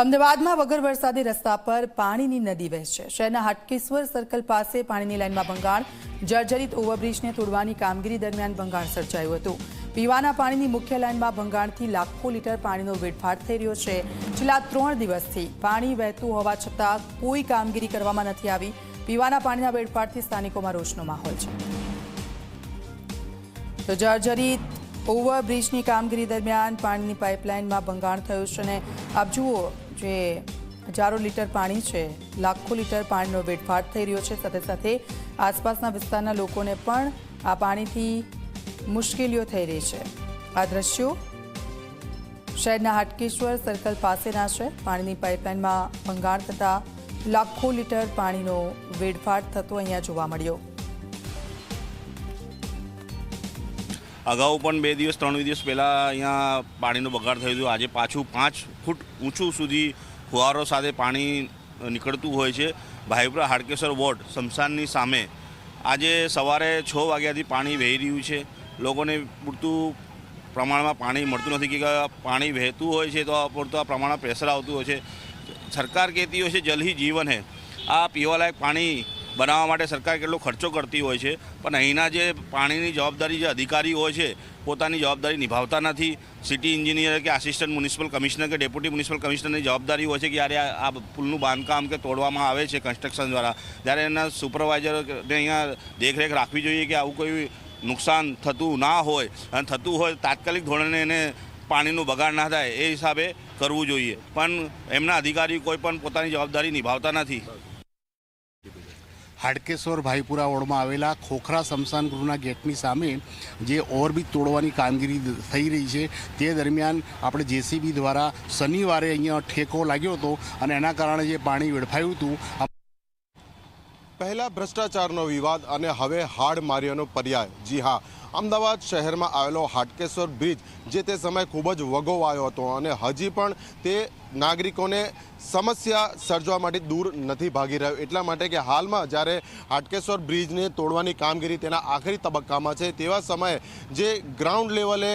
અમદાવાદમાં વગર વરસાદી રસ્તા પર પાણીની નદી વહેશે શહેરના હાટકેશ્વર સર્કલ પાસે પાણીની લાઇનમાં ભંગાણ, જર્જરિત ઓવરબ્રિજને તોડવાની કામગીરી દરમિયાન ભંગાણ સર્જાયું હતું. પીવાના પાણીની મુખ્ય લાઇનમાં ભંગાણથી લાખો લીટર પાણીનો વેડફાટ થઈ રહ્યો છે. છેલ્લા ત્રણ દિવસથી પાણી વહેતું હોવા છતાં કોઈ કામગીરી કરવામાં નથી આવી. પીવાના પાણીના વેડફાટથી સ્થાનિકોમાં રોષનો માહોલ છે. તો જર્જરિત ઓવરબ્રિજની કામગીરી દરમિયાન પાણીની પાઇપલાઇનમાં ભંગાણ થયું છે અને આપ જુઓ જે હજારો લીટર પાણી છે, લાખો લીટર પાણીનો વેડફાટ થઈ રહ્યો છે. સાથે સાથે આસપાસના વિસ્તારના લોકોને પણ આ પાણીથી મુશ્કેલીઓ થઈ રહી છે. આ દ્રશ્યો શહેરના હાટકેશ્વર સર્કલ પાસેના છે. પાણીની પાઇપલાઇનમાં ભંગાણ થતાં લાખો લીટર પાણીનો વેડફાટ થતો અહીંયા જોવા મળ્યો. અગાઉ પણ બે દિવસ ત્રણ દિવસ પહેલાં અહીંયા પાણીનો બગાડ થયો હતો. આજે પાછું પાંચ ફૂટ ઊંચું સુધી ફુવારો સાથે પાણી નીકળતું હોય છે. ભાઈપુરા હાડકેશ્વર વોર્ડ શમશાનની સામે આજે સવારે છ વાગ્યાથી પાણી વહી રહ્યું છે. લોકોને પૂરતું પ્રમાણમાં પાણી મળતું નથી. કે પાણી વહેતું હોય છે તો પૂરતું પ્રમાણમાં પ્રેશર આવતું હોય છે. સરકાર કહેતી હોય છે જલ હી જીવન હે. આ પીવાલાયક પાણી બનાવવા માટે સરકાર કેટલો ખર્ચો કરતી હોય છે, પણ અહીંના જે પાણીની જવાબદારી જે અધિકારી હોય છે, પોતાની જવાબદારી નિભાવતા નથી. સિટી એન્જિનિયર કે આસિસ્ટન્ટ મ્યુનિસિપલ કમિશનર કે ડેપ્યુટી મ્યુનિસિપલ કમિશનરની જવાબદારી હોય છે કે જ્યારે આ પુલનું બાંધકામ કે તોડવામાં આવે છે કન્સ્ટ્રક્શન દ્વારા. ત્યારે એના સુપરવાઇઝરને અહીંયા દેખરેખ રાખવી જોઈએ કે આવું કોઈ નુકસાન થતું ના હોય. અને થતું હોય તાત્કાલિક ધોરણે એને પાણીનું બગાડ ના થાય એ હિસાબે કરવું જોઈએ. પણ એમના અધિકારી કોઈ પણ પોતાની જવાબદારી નિભાવતા નથી. હાડકેશ્વર ભાઈપુરા વોર્ડમાં આવેલા ખોખરા સ્મશાન ગૃહના ગેટની સામે જે ઓવરબ્રિજ તોડવાની કામગીરી થઈ રહી છે, તે દરમિયાન આપણે જેસીબી દ્વારા શનિવારે અહીંયા ઠેકો લાગ્યો હતો અને એના કારણે જે પાણી વેડફાયું હતું પહેલા ભ્રષ્ટાચારનો વિવાદ અને હવે હાડ માર્યાનો પર્યાય. જી હા, અમદાવાદ શહેરમાં આવેલો હાટકેશ્વર બ્રિજ, જે તે સમયે ખૂબ જ વગોવાયો હતો અને હજી પણ તે નાગરિકોને સમસ્યા સર્જવા માટે દૂર નથી ભાગી રહ્યો. એટલા માટે કે હાલમાં જ્યારે હાટકેશ્વર બ્રિજને તોડવાની કામગીરી તેના આખરી તબક્કામાં છે, તેવા સમયે જે ગ્રાઉન્ડ લેવલે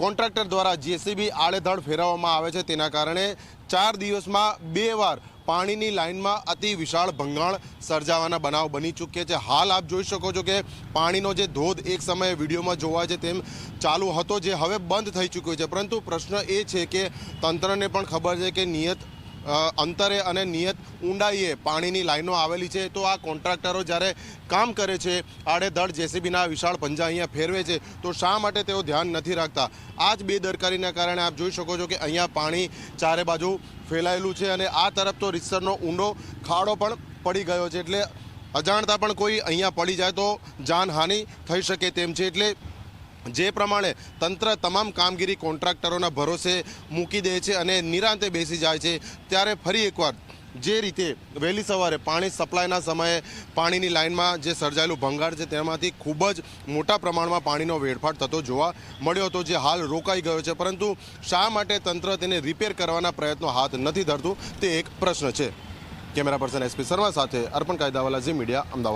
કોન્ટ્રાક્ટર દ્વારા જેસીબી આડેધડ ફેરવવામાં આવે છે. તેના કારણે ચાર દિવસમાં બે વાર પાણીની લાઇનમાં અતિ વિશાળ ભંગાણ સર્જાવાના બનાવ બની ચૂક્યા છે. હાલ આપ જોઈ શકો છો કે પાણીનો જે ધોધ એક સમયે વિડીયોમાં જોવા છે તેમ ચાલુ હતો, જે હવે બંધ થઈ ચૂક્યો છે. પરંતુ પ્રશ્ન એ છે કે તંત્રને પણ ખબર છે કે નિયત અંતરે અને નિયત ઊંડાઈએ પાણીની લાઈનો આવેલી છે. તો આ કોન્ટ્રાક્ટરો જ્યારે કામ કરે છે, આડેધડ જેસીબીના વિશાળ પંજા અહીંયા ફેરવે છે, તો શા માટે તેઓ ધ્યાન નથી રાખતા? આ જ બેદરકારીના કારણે આપ જોઈ શકો છો કે અહીંયા પાણી ચારે બાજુ ફેલાયેલું છે અને આ તરફ તો રીતસરનો ઊંડો ખાડો પણ પડી ગયો છે. એટલે અજાણતા પણ કોઈ અહીંયા પડી જાય તો જાનહાનિ થઈ શકે તેમ છે. એટલે જે પ્રમાણે તંત્ર તમામ કામગીરી કોન્ટ્રાક્ટરોના ભરોસે મૂકી દે છે અને નિરાંતે બેસી જાય છે. ત્યારે ફરી એકવાર જે રીતે વહેલી સવારે પાણી સપ્લાયના સમયે પાણીની લાઇનમાં જે સર્જાયેલું ભંગાર છે તેમાંથી ખૂબ જ મોટા પ્રમાણમાં પાણીનો વેડફાટ થતો જોવા મળ્યો હતો જે હાલ રોકાઈ ગયો છે. પરંતુ શા માટે તંત્ર તેને રિપેર કરવાના પ્રયત્નો હાથ નથી ધરતું તે એક પ્રશ્ન છે. કેમેરા પર્સન એસપી શર્મા સાથે અર્પણ કાયદાવાલા ઝી મીડિયા, અમદાવાદ.